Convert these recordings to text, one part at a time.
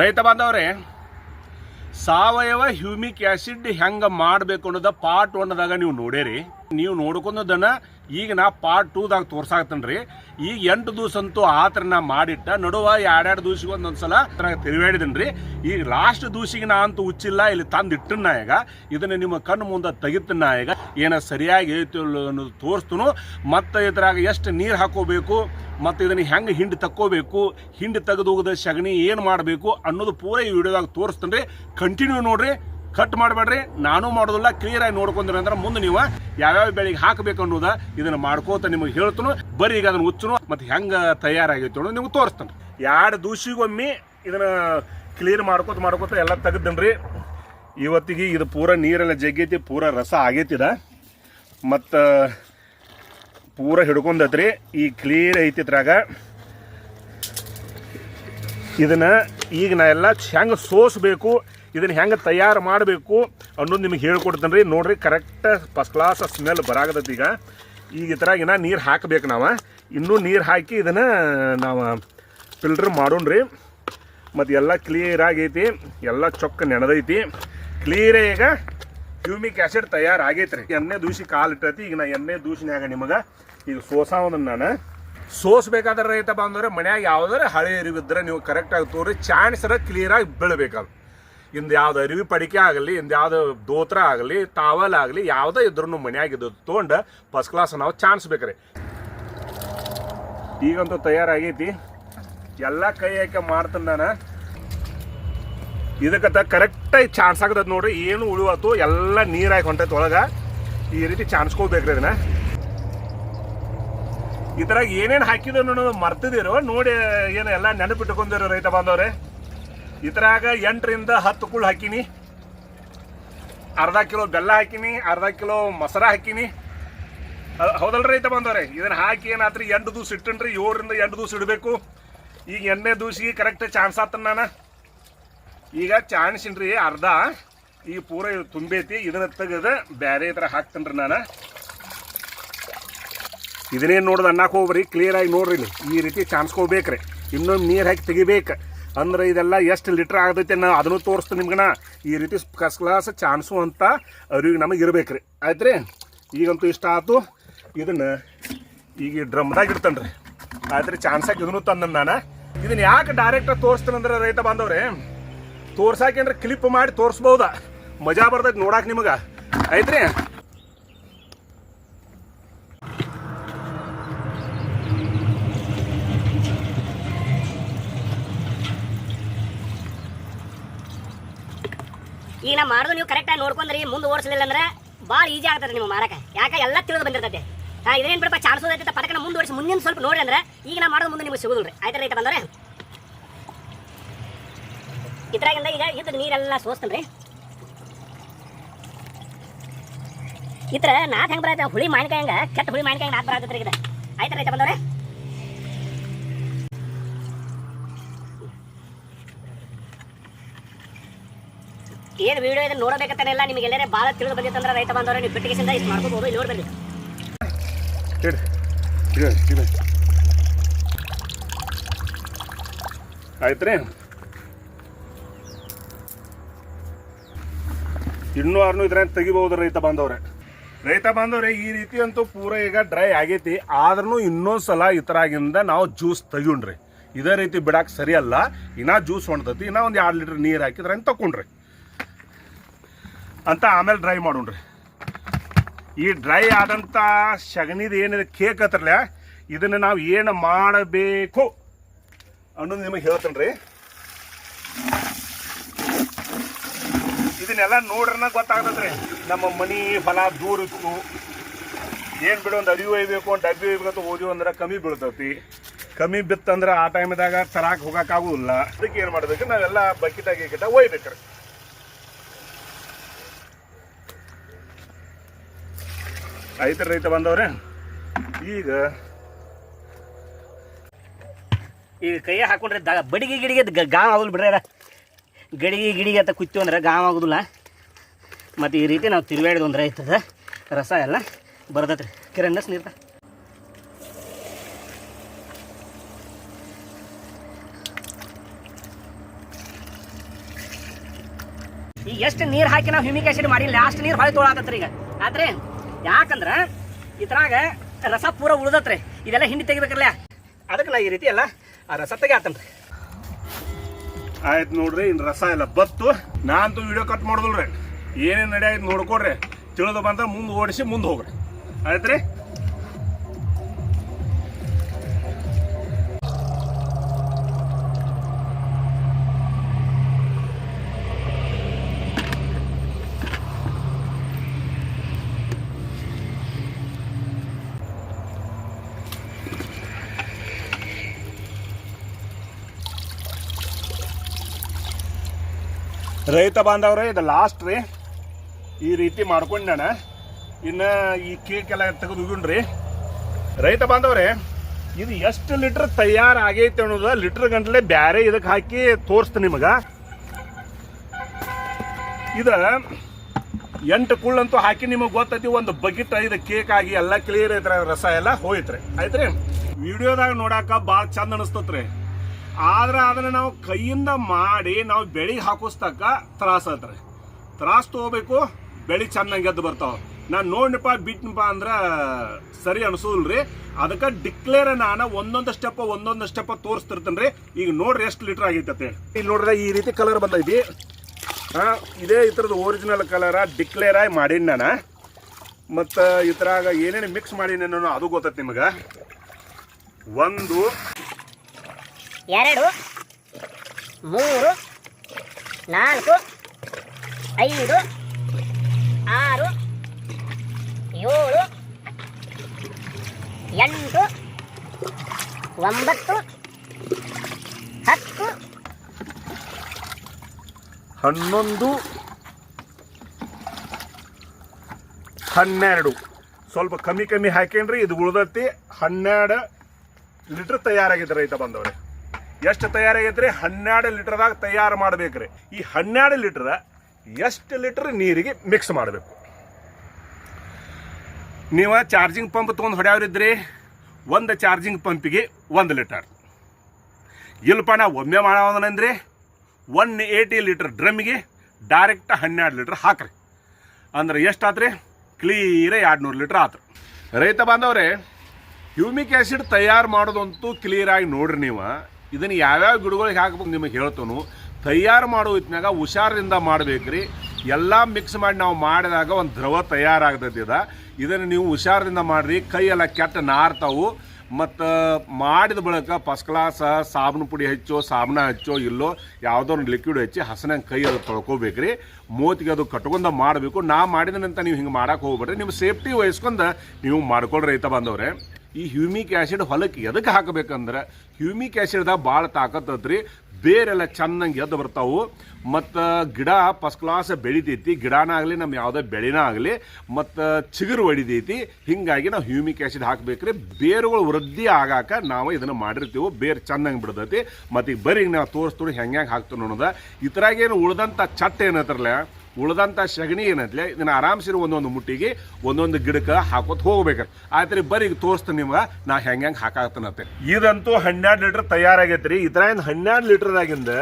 ರೈತ ಬಾಂಧವ್ರೆ ಸಾವಯವ humic acid ಹೆಂಗೆ ಮಾಡಬೇಕು ಅನ್ನೋದ ಪಾರ್ಟ್ ಒನ್ದಾಗ ನೀವು ನೋಡೇರಿ. ನೀವು ನೋಡ್ಕೊಂಡದನ್ನ ಈಗ ನಾ ಪಾರ್ಟ್ ಟೂದಾಗ ತೋರ್ಸಾಕತ್ತನ್ರಿ. ಈಗ ಎಂಟು ದಿವಸ ಅಂತೂ ಆತರ ನಾ ಮಾಡಿಟ್ಟ. ನಡುವ ಎರಡೆರಡು ದಿವ್ಸಿಗೆ ಒಂದೊಂದ್ಸಲ ರೀ ಈಗ ಲಾಸ್ಟ್ ದಿವ್ಸಿಗೆ ನಾ ಅಂತೂ ಹುಚ್ಚಿಲ್ಲ, ಇಲ್ಲಿ ತಂದು ಈಗ. ಇದನ್ನ ನಿಮ್ಮ ಕಣ್ಣು ಮುಂದೆ ತೆಗಿತನ್ನ ಈಗ. ಏನ ಸರಿಯಾಗಿ ಐತಿ ಅನ್ನೋದು ತೋರಿಸ್ತನು. ಮತ್ತು ಇದ್ರಾಗ ಎಷ್ಟು ನೀರು ಹಾಕೋಬೇಕು, ಮತ್ತು ಇದನ್ನು ಹೆಂಗೆ ಹಿಂಡಿ ತಕ್ಕೋಬೇಕು, ಹಿಂಡಿ ತೆಗೆದು ಹೋಗದ ಸಗಣಿ ಏನು ಮಾಡಬೇಕು ಅನ್ನೋದು ಪೂರ ಈ ವಿಡಿಯೋದಾಗ ತೋರಿಸ್ತೇನೆ ರೀ ಕಂಟಿನ್ಯೂ ನೋಡ್ರಿ. ಕಟ್ ಮಾಡಬೇಡ್ರಿ. ನಾನು ಮಾಡೋದಿಲ್ಲ ಕ್ಲಿಯರಾಗಿ ನೋಡ್ಕೊಂಡ್ರಿ ಅಂದ್ರೆ ಮುಂದೆ ನೀವು ಯಾವ್ಯಾವ ಬೆಳೆಗೆ ಹಾಕಬೇಕು ಅನ್ನೋದ ಇದನ್ನ ಮಾಡ್ಕೋತ ನಿಮಗೆ ಹೇಳ್ತನು. ಬರೀ ಈಗ ಅದನ್ನ ಉಚ್ಚನು ಮತ್ತು ಹೆಂಗೆ ತಯಾರಾಗೈತೆ ಅನ್ನೋದು ನಿಮ್ಗೆ ತೋರಿಸ್ತಾನೆ. ಎರಡು ದೂಸಿಗೊಮ್ಮೆ ಇದನ್ನ ಕ್ಲಿಯರ್ ಮಾಡ್ಕೋತ ಮಾಡ್ಕೋತ ಎಲ್ಲ ತೆಗೆದನ್ರಿ ಇವತ್ತಿಗೆ ಇದು ಪೂರ ನೀರೆಲ್ಲ ಜಗ್ಗೈತಿ, ಪೂರ ರಸ ಆಗೈತಿದ ಮತ್ತು ಪೂರ ಹಿಡ್ಕೊಂಡತ್ರಿ. ಈ ಕ್ಲಿಯರ್ ಐತಿದ್ರಾಗ ಇದನ್ನ ಈಗ ನಾ ಎಲ್ಲ ಹೆಂಗೆ ಸೋಸಬೇಕು ಇದನ್ನ ಹೆಂಗೆ ತಯಾರು ಮಾಡಬೇಕು ಅನ್ನೋದು ನಿಮಗೆ ಹೇಳ್ಕೊಡ್ತೇನೆ ರೀ ನೋಡಿರಿ ಕರೆಕ್ಟ್ ಫಸ್ಟ್ ಕ್ಲಾಸ್ ಸ್ಮೆಲ್ ಬರಾಗತೈತಿ ಈಗ. ಈಗ ಇದ್ರಾಗ ನೀರು ಹಾಕಬೇಕು ನಾವು. ಇನ್ನೂ ನೀರು ಹಾಕಿ ಇದನ್ನು ನಾವು ಫಿಲ್ಟ್ರ್ ಮಾಡೋಣ್ರಿ. ಮತ್ತು ಎಲ್ಲ ಕ್ಲಿಯರ್ ಆಗೈತಿ, ಎಲ್ಲ ಚೊಕ್ಕ ನೆನೆದೈತಿ ಕ್ಲಿಯರ್ ಈಗ ಹ್ಯೂಮಿಕ್ ಆಸಿಡ್ ತಯಾರು ಆಗೈತೆ ರೀ ಎಣ್ಣೆ ದೂಸಿ ಕಾಲು ಇಟ್ಟೈತಿ, ಈಗ ನಾ ಎಣ್ಣೆ ದೂಸಿನಾಗ ನಿಮಗೆ ಈಗ ಸೋಸಾವನ್ನ ನಾನು. ಸೋಸ್ಬೇಕಾದ್ರೆ ರೈತ ಬಂದವ್ರೆ ಮನ್ಯಾಗ ಯಾವ್ದಾರ ಹಳೆ ಇರಿವಿದ್ರೆ ನೀವು ಕರೆಕ್ಟಾಗಿ ತೋರಿ ಚಾನ್ಸರ ಕ್ಲಿಯರಾಗಿ ಬೀಳ್ಬೇಕದು ಇಂದು ಯಾವ್ದು ಅರಿವಿ, ಪಡಿಕೆ ಆಗಲಿ, ಇಂದು ಯಾವ್ದು ದೋತ್ರ ಆಗಲಿ, ತಾವಲ್ ಆಗಲಿ, ಯಾವುದೇ ಇದ್ರೂ ಮನ್ಯಾಗ ಇದು ತೊಗೊಂಡು ಫಸ್ಟ್ ಕ್ಲಾಸ್ ನಾವು ಚಾನ್ಸ್ ಬೇಕ್ರಿ. ಈಗಂತೂ ತಯಾರಾಗೈತಿ. ಎಲ್ಲ ಕೈ ಹಾಕಿ ಮಾಡ್ತೀನಿ ನಾನು. ಇದಕ್ಕೆ ಕರೆಕ್ಟಾಗಿ ಚಾನ್ಸ್ ಆಗ್ತದೆ ನೋಡ್ರಿ. ಏನು ಉಳಿವತ್ತು, ಎಲ್ಲ ನೀರಾಗಿ ಹೊಂಟೈತೆ ಒಳಗೆ. ಈ ರೀತಿ ಚಾನ್ಸ್ಕೋಬೇಕ್ರಿ ಅದನ್ನ ಇದ್ರಾಗ ಏನೇನು ಹಾಕಿದ್ರು ಮರ್ತಿದಿರೋ, ನೋಡಿ ಏನು ಎಲ್ಲ ನೆನಪಿಟ್ಕೊಂಡಿರೋ ರೈತ ಬಾಂಧವ್ರೆ. ಇದ್ರಾಗ ಎಂಟರಿಂದ ಹತ್ತು ಕುಳ್ ಹಾಕಿನಿ. ಅರ್ಧ ಕಿಲೋ ಬೆಲ್ಲ ಹಾಕಿನಿ, ಅರ್ಧ ಕಿಲೋ ಮೊಸರ ಹಾಕಿನಿ. ಹೌದಲ್ರಿ ಐತೆ ಬಂದವ್ರೆ? ಇದನ್ನ ಹಾಕಿ ಏನಾತ್ರಿ, ಎಂಟು ದಿವ್ಸ ಇಟ್ಟನ್ರಿ, ಏಳರಿಂದ ಎಂಟು ದಿವ್ಸ ಇಡಬೇಕು. ಈಗ ಎಣ್ಣೆ ದೂಸಿಗೆ ಕರೆಕ್ಟ್ ಚಾನ್ಸ್ ಆತನ ನಾನು. ಈಗ ಚಾನ್ಸಿನ್ರಿ ಅರ್ಧ. ಈಗ ಪೂರ ತುಂಬೈತಿ, ಇದನ್ನ ತೆಗೆದು ಬೇರೆ ಥರ ಹಾಕ್ತೇನ್ರಿ ನಾನು. ಇದನ್ನೇನು ನೋಡ್ದು ಅನ್ನಕ್ಕೆ ಹೋಗ್ರಿ ಕ್ಲಿಯರ್ ಆಗಿ ನೋಡ್ರಿ ಈ ರೀತಿ ಚಾನ್ಸ್ಕೋಬೇಕ್ರಿ. ಇನ್ನೊಂದು ನೀರು ಹಾಕಿ ತೆಗಿಬೇಕು. ಅಂದ್ರೆ ಇದೆಲ್ಲ ಎಷ್ಟು ಲೀಟ್ರ್ ಆಗತೈತೆ ನಾ ಅದನ್ನು ತೋರಿಸ್ತೀನಿ ನಿಮ್ಗೆ ನಾ ಈ ರೀತಿ ಫಸ್ಟ್ ಕ್ಲಾಸ್ ಚಾನ್ಸು ಅಂತ ಅವ್ರಿಗೆ ನಮಗೆ ಇರ್ಬೇಕ್ರಿ. ಆಯ್ತು ರೀ ಈಗಂತೂ ಇಷ್ಟ ಆಯ್ತು ಇದನ್ನು ಈಗ ಡ್ರಮ್ದಾಗ ಇಡ್ತಾನೆ ರೀ ಆಯ್ತು ರೀ ಚಾನ್ಸಾಗಿ ಇದನ್ನು ತಂದ ನಾನು. ಇದನ್ನ ಯಾಕೆ ಡೈರೆಕ್ಟಾಗಿ ತೋರಿಸ್ತೇನೆ ಅಂದ್ರೆ ರೈತ ಬಾಂಧವ್ರೆ? ತೋರ್ಸಾಕೇನ್ರಿ ಕ್ಲಿಪ್ ಮಾಡಿ ತೋರಿಸ್ಬೋದ. ಮಜಾ ಬರ್ತೈತೆ ನೋಡಕ್ಕೆ ನಿಮಗೆ. ಆಯ್ತು ರೀ ಈಗ ನಾ ಮಾಡೋದು ನೀವು ಕರೆಕ್ಟಾಗಿ ನೋಡ್ಕೊಂಡ್ರಿ, ಮುಂದೆ ಓಡಿಸಲಿಲ್ಲ ಅಂದ್ರೆ ಭಾಳ ಈಜಿ ಆಗ್ತದೆ ನಿಮ್ಗೆ ಮಾರಕ್ಕೆ. ಯಾಕೆ ಎಲ್ಲ ತಿಳಿದು ಬಂದಿರ್ತದೆ ಹಾಂ ಇದೇನು ಬಿಡಪ್ಪ ಚಾನ್ಸ್ ಐತೆ ಮುಂದೆ ಮುಂದುವರಿಸಿ ಮುಂದಿನ ಸ್ವಲ್ಪ ನೋಡಿ ಅಂದ್ರೆ ಈಗ ನಾ ಮಾಡೋದು ಮುಂದೆ ನಿಮಗೆ ಸಿಗೋದಿಲ್ಲ ಆಯ್ತು ರೈತ ಬಂದವ್ರೆ? ಇದ್ರಾಗಿಂದ ಈಗ ಇದ್ರ ನೀರೆಲ್ಲ ಸೋಸ್ತೇನೆ ರೀ ಇತ್ರ ನಾತ್ ಹೆಂಗೆ ಬರತ್ತೆ, ಹುಳಿ ಮಾವಿನಕಾಯಿ ಹಂಗೆ, ಕೆಟ್ಟ ಹುಳಿ ಮಾವಿನಕಾಯಿ ನಾತ್ ಬರತ್ತೆ ರೀ ಇದು ಆಯ್ತು ರೈತ ಬಂದವ್ರೆ? ಏನು ವಿಡಿಯೋ ಇದನ್ನ ನಿಮಗೆ ಎಲ್ಲರೇ ಭಾಳ ತಿಳಿದು ಬಂದಿತ್ತಂದ್ರೆ ರೈತ ಬಂದವ್ರೆ ನೀವು ಪೆಟ್ಟಿಗೆಸಿಂದ ಇಷ್ಟು ಮಾಡ್ಕೋಬಹುದು ಇಲ್ಲಿ ನೋಡಬೇಕು ಆಯ್ತು ರೀ ಇನ್ನೂ ಆರ್ನೂ ಇದ್ರೆ ತೆಗಿಬಹುದು ರೈತ ಬಾಂಧವ್ರೆ. ರೈತ ಬಾಂಧವ್ರೆ, ಈ ರೀತಿ ಅಂತೂ ಪೂರ ಈಗ ಡ್ರೈ ಆಗೈತಿ. ಆದ್ರೂ ಇನ್ನೊಂದು ಸಲ ಆಗಿಂದ ನಾವು ಜ್ಯೂಸ್ ತೆಗಿಯೋಣ್ರಿ. ಇದೇ ರೀತಿ ಬಿಡಕ್ಕೆ ಸರಿ ಅಲ್ಲ ಇನ್ನ ಜ್ಯೂಸ್ ಹೊಣ್ತೈತಿ ಇನ್ನ ಒಂದು ಎರಡು ಲೀಟ್ರ್ ನೀರು ಹಾಕಿದ್ರೆ ತಕೊಂಡ್ರಿ. ಅಂತ ಆಮೇಲೆ ಡ್ರೈ ಮಾಡೋಣ್ರಿ. ಈ ಡ್ರೈ ಆದಂಥ ಸಗಣಿದು ಏನಿದೆ ಕೇಕ್ ಹತ್ರಲ್ಲ ಇದನ್ನು ನಾವು ಏನು ಮಾಡಬೇಕು? ಅನ್ನೋದು ನಿಮಗೆ ಹೇಳ್ತೇನೆ ರೀ ಇದನ್ನೆಲ್ಲ ನೋಡ್ರನ ಗೊತ್ತಾಗ್ತದ್ರಿ. ನಮ್ಮ ಮನಿ ಹೊಲ ದೂರ ಇತ್ತು. ಏನು ಬಿಡು, ಒಂದು ಅರಿವು ಒಯ್ಬೇಕು, ಒಂದು ಡಬ್ಬಿ ಒಯ್ಬೇಕು ಓದಿವು ಅಂದ್ರೆ ಕಮ್ಮಿ ಬೀಳ್ತೈತಿ. ಕಮ್ಮಿ ಬಿತ್ತಂದ್ರೆ ಆ ಟೈಮ್ದಾಗ ತರಾಕ್ ಹೋಗೋಕ್ಕಾಗೋದಿಲ್ಲ ಅದಕ್ಕೆ ಏನು ಮಾಡಬೇಕು, ನಾವೆಲ್ಲ ಬಕೆಟಾಗಿ ಗಿಟ ಒಯ್ಬೇಕ್ರಿ. ಆಯ್ತು ರೈತ ಬಂದವ್ರೆ. ಈಗ ಈಗ ಕೈ ಹಾಕೊಂಡ್ರೆ ದ ಬಡಿಗೆ ಗಿಡಿಗೆ ಗಾಮ ಆಗೋದು ಬಿಡ್ರಿ ಗಡಿಗೆ ಗಿಡಿಗೆ ಅಂತ ಕುಯ್ತು ಅಂದ್ರೆ ಗಾವ್ ಆಗೋದಿಲ್ಲ. ಮತ್ತು ಈ ರೀತಿ ನಾವು ತಿರುಗಾಡಿದ ಒಂದು ರೈತದ ರಸ ಎಲ್ಲ ಬರ್ತೈತೆ ರೀ ಕಿರಣ್ಣಸ್ ನೀರ್ತ ಈಗ ಎಷ್ಟು ನೀರು ಹಾಕಿ ನಾವು ಹ್ಯೂಮಿಕ್ ಆಸಿಡ್ ಮಾಡಿ ಲಾಸ್ಟ್ ನೀರು ಹೊಳೆ ತೊಳಾಕತ್ರಿ ಈಗ. ಆದ್ರೆ ಯಾಕಂದ್ರ ಇದ್ರಾಗ ರಸ ಪೂರ ಉಳ್ದತ್ರಿ. ಇದೆಲ್ಲ ಹಿಂಡಿ ತೆಗಿಬೇಕಲ್ಲ ಅದಕ್ಕೆ ಈ ರೀತಿ ಅಲ್ಲ ಆ ರಸ ತೆಗಿಯಾತನ್ರಿ ಆಯ್ತು ನೋಡ್ರಿ, ಇನ್ ರಸ ಎಲ್ಲ ಬತ್ತು. ನಾನಂತೂ ವಿಡಿಯೋ ಕಟ್ ರೀ ಏನೇನು ನಡೆಯ ನೋಡ್ಕೊಡ್ರಿ. ತಿಳಿದು ಬಂದ್ರೆ ಮುಂದೆ ಓಡಿಸಿ ಮುಂದೆ ಹೋಗ್ರಿ. ಆಯ್ತ್ರಿ? ರೈತ ಬಾಂಧವ್ರೆ, ಇದು ಲಾಸ್ಟ್ ರೀ. ಈ ರೀತಿ ಮಾಡ್ಕೊಂಡು ನಾನು ಇನ್ನು ಈ ಕೇಕ್ ಎಲ್ಲ ತೆಗೆದು ರೀ ರೈತ ಬಾಂಧವ್ರೆ, ಇದು ಎಷ್ಟು ಲೀಟ್ರ್ ತಯಾರಾಗೈತೆ ಅನ್ನೋದು ಲೀಟ್ರ್ ಗಂಟಲೆ ಬ್ಯಾರೆ ಇದಕ್ಕೆ ಹಾಕಿ ತೋರಿಸ್ತೀನಿ ನಿಮಗೆ. ಇದು ಎಂಟು ಕುಳ್ಳಂತೂ ಹಾಕಿ ನಿಮಗೆ ಗೊತ್ತೈತಿ, ಒಂದು ಬಕೆಟ್ ಇದು ಕೇಕ್ ಆಗಿ ಎಲ್ಲ ಕ್ಲಿಯರ್ ಐತ್ರಿ, ರಸ ಎಲ್ಲ ಹೋಯ್ತ್ರಿ. ಆಯ್ತ್ರಿ? ವಿಡಿಯೋದಾಗ ನೋಡಾಕ ಭಾಳ ಚಂದ ಅನಿಸ್ತತ್ರಿ. ಆದ್ರೆ ಅದನ್ನ ನಾವು ಕೈಯಿಂದ ಮಾಡಿ ನಾವು ಬೆಳಿಗ್ಗೆ ಹಾಕಿಸ್ತಕ್ಕ ತ್ರಾಸ ಆತ್ರಿ. ತ್ರಾಸ ತಗೋಬೇಕು, ಬೆಳಿ ಚೆನ್ನಾಗಿ ಎದ್ದು ಬರ್ತಾವ. ನಾನು ನೋಡ್ನಪ್ಪ, ಬಿಟ್ನಪ್ಪ ಅಂದ್ರೆ ಸರಿ ಅನಿಸೋಲ್ರಿ. ಅದಕ್ಕೆ ಡಿಕ್ಲೇರ್ ನಾನು ಒಂದೊಂದು ಸ್ಟೆಪ್ ಒಂದೊಂದು ಸ್ಟೆಪ್ ತೋರಿಸ್ತಿರ್ತೇನೆ ರೀ ಈಗ ನೋಡ್ರಿ ಎಷ್ಟು ಲೀಟರ್ ಆಗೈತೆ ಇಲ್ಲಿ ನೋಡ್ರಿ, ಈ ರೀತಿ ಕಲರ್ ಬಂದೈತಿ. ಹಾ, ಇದೇ ಇದ್ರದ್ದು ಒರಿಜಿನಲ್ ಕಲರ ಡಿಕ್ಲೇರ್ ಆಗಿ ಮಾಡೀನಿ ನಾನು. ಮತ್ತು ಇದ್ರಾಗ ಏನೇನು ಮಿಕ್ಸ್ ಮಾಡೀನಿ ಅನ್ನೋ ಅದು ಗೊತ್ತೈತೆ ನಿಮಗೆ. ಒಂದು ಎರಡು, ಮೂರು, ನಾಲ್ಕು, ಐದು, ಆರು, ಏಳು, ಎಂಟು, ಒಂಬತ್ತು, ಹತ್ತು. ಹನ್ನೊಂದು, ಹನ್ನೆರಡು. ಸ್ವಲ್ಪ ಕಮ್ಮಿ ಕಮ್ಮಿ ಹಾಕೇನ್ರಿ, ಇದು ಉಳಿದತ್ತಿ ಹನ್ನೆರಡು ಲೀಟ್ರ್ ತಯಾರಾಗಿದೆ ರೈತ ಬಂದವ್ರೆ. ಎಷ್ಟು ತಯಾರಾಗೈತ್ರಿ ಹನ್ನೆರಡು ಲೀಟ್ರದಾಗ ತಯಾರು ಮಾಡ್ಬೇಕ್ರಿ. ಈ ಹನ್ನೆರಡು ಲೀಟ್ರ ಎಷ್ಟು ಲೀಟ್ರ್ ನೀರಿಗೆ ಮಿಕ್ಸ್ ಮಾಡಬೇಕು? ನೀವು ಚಾರ್ಜಿಂಗ್ ಪಂಪ್ ತೊಗೊಂಡು ಹೊಡ್ಯಾವ್ರಿದ್ರಿ, ಒಂದು ಚಾರ್ಜಿಂಗ್ ಪಂಪಿಗೆ ಒಂದು ಲೀಟರ್. ಇಲ್ಲಪ್ಪ ನಾ ಒಮ್ಮೆ ಮಾಡೋದಂದ್ರೆ ಒನ್ ಏಯ್ಟಿ ಲೀಟ್ರ್ ಡ್ರಮ್ಗೆ ಡೈರೆಕ್ಟ್ ಹನ್ನೆರಡು ಲೀಟ್ರ್ ಹಾಕ್ರಿ. ಅಂದ್ರೆ ಎಷ್ಟಾತ್ರಿ? ಕ್ಲೀರ ಎರಡು ನೂರು ಲೀಟ್ರ್ ಆತ್ರಿ. ರೈತ ಬಾಂಧವ್ರೆ ಹ್ಯೂಮಿಕ್ ಆ್ಯಸಿಡ್ ತಯಾರು ಮಾಡೋದಂತೂ ಕ್ಲಿಯರಾಗಿ ನೋಡ್ರಿ ನೀವು. ಇದನ್ನು ಯಾವ್ಯಾವ ಗಿಡಗಳಿಗೆ ಹಾಕ್ಬೇಕು ನಿಮಗೆ ಹೇಳ್ತಾನು. ತಯಾರು ಮಾಡೋ ಹೊತ್ತಿನಾಗ ಹುಷಾರಿಂದ ಮಾಡ್ಬೇಕ್ರಿ. ಎಲ್ಲ ಮಿಕ್ಸ್ ಮಾಡಿ ನಾವು ಮಾಡಿದಾಗ ಒಂದು ದ್ರವ ತಯಾರಾಗ್ತೈತಿ ಇದ ಇದನ್ನು ನೀವು ಹುಷಾರಿಂದ ಮಾಡಿರಿ. ಕೈಯೆಲ್ಲ ಕೆಟ್ಟ ನಾರ್ತಾವು. ಮತ್ತು ಮಾಡಿದ ಬಳಿಕ ಫಸ್ಟ್ ಕ್ಲಾಸ ಸಾಬೂನು ಪುಡಿ ಹಚ್ಚೋ, ಸಾಬೂನ ಹಚ್ಚೋ, ಇಲ್ಲೋ ಯಾವುದೋ ಒಂದು ಲಿಕ್ವಿಡ್ ಹಚ್ಚಿ ಹಸನಂಗೆ ಕೈ ಅದು ತೊಳ್ಕೊಬೇಕ್ರಿ. ಮೂತಿಗೆ ಅದು ಕಟ್ಕೊಂಡ ಮಾಡಬೇಕು. ನಾ ಮಾಡಿದನಂತ ನೀವು ಹಿಂಗೆ ಮಾಡೋಕೆ ಹೋಗ್ಬೇಡ್ರಿ. ನಿಮ್ಮ ಸೇಫ್ಟಿ ವಹಿಸ್ಕೊಂಡು ನೀವು ಮಾಡ್ಕೊಳ್ರಿ ರೈತ ಬಂದವ್ರೆ ಈ ಹ್ಯೂಮಿಕ್ ಆ್ಯಸಿಡ್ ಹೊಲಕ್ಕೆ ಎದಕ್ಕೆ ಹಾಕಬೇಕಂದ್ರೆ ಹ್ಯೂಮಿಕ್ ಆ್ಯಸಿಡ್ದಾಗ ಭಾಳ ತಾಕತ್ತೈತ್ರಿ ಬೇರೆಲ್ಲ ಚೆನ್ನಾಗಿ ಎದ್ದು ಬರ್ತಾವು. ಮತ್ತು ಗಿಡ ಫಸ್ಟ್ ಕ್ಲಾಸ್ ಬೆಳಿತೈತಿ. ಗಿಡನಾಗಲಿ ನಮ್ಮ ಯಾವುದೇ ಬೆಳೆನ ಆಗಲಿ, ಮತ್ತು ಚಿಗುರು ಹೊಡಿತೈತಿ ಹೀಗಾಗಿ ನಾವು ಹ್ಯೂಮಿಕ್ ಆ್ಯಸಿಡ್ ಹಾಕಬೇಕ್ರಿ. ಬೇರುಗಳು ವೃದ್ಧಿ ಆಗಾಕ ನಾವು ಇದನ್ನು ಮಾಡಿರ್ತೀವಿ. ಬೇರು ಚೆನ್ನಾಗಿ ಬಿಡ್ತೈತಿ. ಮತ್ತು ಈಗ ಬರೀ ನಾವು ತೋರಿಸ್ತೀವಿ ಹೆಂಗೆ ಹಾಕ್ತೀವಿ ಅನ್ನೋದು ಇತರಾಗೇನು ಉಳ್ದಂಥ ಚಟ್ಟ ಏನೈತ್ರಲ್ಲ ಉಳ್ದಂಥ ಸಗಣಿ ಏನಂತಲೇ, ಇದನ್ನು ಆರಾಮ್ಸಿರಿ ಒಂದೊಂದು ಮುಟ್ಟಿಗೆ, ಒಂದೊಂದು ಗಿಡಕ್ಕೆ ಹಾಕೋತ ಹೋಗ್ಬೇಕು ಆಯ್ತು ಬರೀ ತೋರಿಸ್ತೀನಿ ನಿಮ್ಗೆ, ನಾ ಹೆಂಗೆ ಹೆಂಗೆ ಹಾಕಾಗ್ತಾನತ್ತೆ ಇದಂತೂ ಹನ್ನೆರಡು ಲೀಟ್ರ್ ತಯಾರಾಗೈತೆ ರೀ ಥರ ಏನು ಹನ್ನೆರಡು ಲೀಟ್ರದಾಗಿಂದ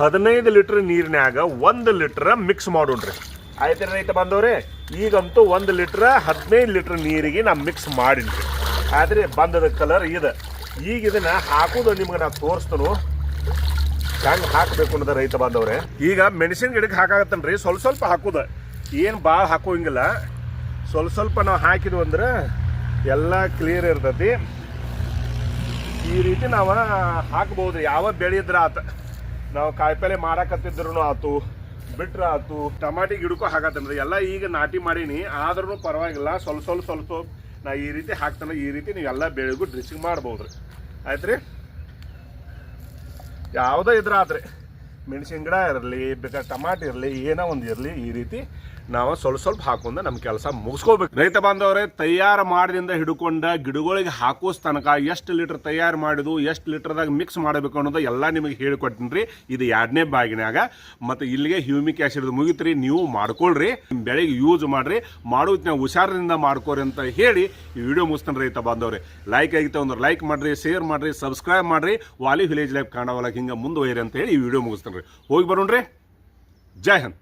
ಹದಿನೈದು ಲೀಟ್ರ್ ನೀರಿನಾಗ ಒಂದು ಲೀಟ್ರ್ ಮಿಕ್ಸ್ ಮಾಡೋಣ್ರಿ. ಆಯ್ತು ರೈತ ಬಂದವ್ರೆ, ಈಗಂತೂ ಒಂದು ಲೀಟ್ರ್, ಹದಿನೈದು ಲೀಟ್ರ್ ನೀರಿಗೆ ನಾ ಮಿಕ್ಸ್ ಮಾಡಿನ್ರಿ. ಆದರೆ ಬಂದದ ಕಲರ್ ಇದು. ಈಗ ಇದನ್ನು ಹಾಕೋದು ನಿಮ್ಗೆ ನಾ ತೋರಿಸ್ತನು. ಹೆಂಗ್ ಹಾಕಬೇಕು ಅನ್ನೋದ ರೈತ ಬಾಂಧವ್ರೆ? ಈಗ ಮೆಣಸಿನ ಗಿಡಕ್ಕೆ ಹಾಕಾಗತ್ತನ್ರಿ, ಸ್ವಲ್ಪ ಸ್ವಲ್ಪ ಹಾಕುದ. ಏನು ಭಾಳ ಹಾಕೋಂಗಿಲ್ಲ. ಸ್ವಲ್ಪ ಸ್ವಲ್ಪ ನಾವು ಹಾಕಿದ್ವು ಅಂದ್ರೆ ಎಲ್ಲ ಕ್ಲಿಯರ್ ಇರ್ತೈತಿ. ಈ ರೀತಿ ನಾವು ಹಾಕ್ಬೋದು ಯಾವ ಬೆಳೆ ಇದ್ರೆ ಆತ. ನಾವು ಕಾಯಿಪಲ್ಲೆ ಮಾರಾಕತ್ತಿದ್ರು ಆತು, ಬಿಟ್ರೆ ಆತು, ಟಮಾಟಿ ಗಿಡಕ್ಕೂ ಹಾಕತ್ತನ್ರಿ. ಎಲ್ಲ ಈಗ ನಾಟಿ ಮಾಡೀನಿ. ಆದ್ರೂ ಪರವಾಗಿಲ್ಲ. ಸ್ವಲ್ಪ ಸ್ವಲ್ಪ ಸ್ವಲ್ಪ ನಾ ಈ ರೀತಿ ಹಾಕ್ತಾನೆ. ಈ ರೀತಿ ನೀವು ಎಲ್ಲ ಬೆಳೆಗೂ ಡ್ರೆಸ್ಸಿಂಗ್ ಮಾಡ್ಬೋದ್ರಿ. ಆಯ್ತು ರೀ ಯಾವುದೇ ಇದ್ರ ಆದ್ರೆ ಮೆಣಸಿನ ಗಿಡ ಇರಲಿ ಬೇಕಾದ್ರೆ ಟಮಾಟಿ ಇರಲಿ ಏನೋ ಒಂದು ಇರಲಿ ಈ ರೀತಿ ನಾವು ಸ್ವಲ್ಪ ಸ್ವಲ್ಪ ಹಾಕೊಂಡು ನಮ್ಮ ಕೆಲಸ ಮುಗಿಸ್ಕೋಬೇಕು ರೈತ ಬಾಂಧವರೇ, ತಯಾರು ಮಾಡಿದಿಂದ ಹಿಡ್ಕೊಂಡ ಗಿಡಗಳಿಗೆ ಹಾಕೋಸ್ ತನಕ ಎಷ್ಟು ಲೀಟರ್ ತಯಾರು ಮಾಡಿದು, ಎಷ್ಟು ಲೀಟರ್ದಾಗ ಮಿಕ್ಸ್ ಮಾಡಬೇಕು ಅನ್ನೋದು ಎಲ್ಲ ನಿಮಗೆ ರೀ ಇದು ಎರಡನೇ ಬಾಗಿನಾಗ ಮತ್ತು ಇಲ್ಲಿಗೆ ಹ್ಯೂಮಿಕ್ ಆ್ಯಸಿಡ್ ಮುಗಿತ್ರಿ, ನೀವು ಮಾಡ್ಕೊಳ್ರಿ ಬೆಳೆಗೆ ಯೂಸ್ ಮಾಡ್ರಿ ಮಾಡೋದು ನಾವು ಹುಷಾರಿಂದ ಮಾಡ್ಕೋರಿ ಅಂತ ಹೇಳಿ ಈ ವಿಡಿಯೋ ಮುಗಿಸ್ತಾನೆ ರೈತ ಬಾಂಧವ್ರೆ. ಲೈಕ್ ಆಗಿತ್ತು ಅಂದ್ರೆ ಲೈಕ್ ಮಾಡ್ರಿ ಶೇರ್ ಮಾಡ್ರಿ ಸಬ್ಸ್ಕ್ರೈಬ್ ಮಾಡ್ರಿ. ವಾಲಿ ವಿಲೇಜ್ ಲೈಫ್ ಕಾಣವಲ್ಲ ಹಿಂಗೆ ಮುಂದುವೈರಿ ಅಂತ ಹೇಳಿ ಈ ವಿಡಿಯೋ ಮುಗಿಸ್ತಾನೆ ರೀ. ಹೋಗಿ ಬರೋಣ್ರಿ. ಜೈ ಹಿಂದ್.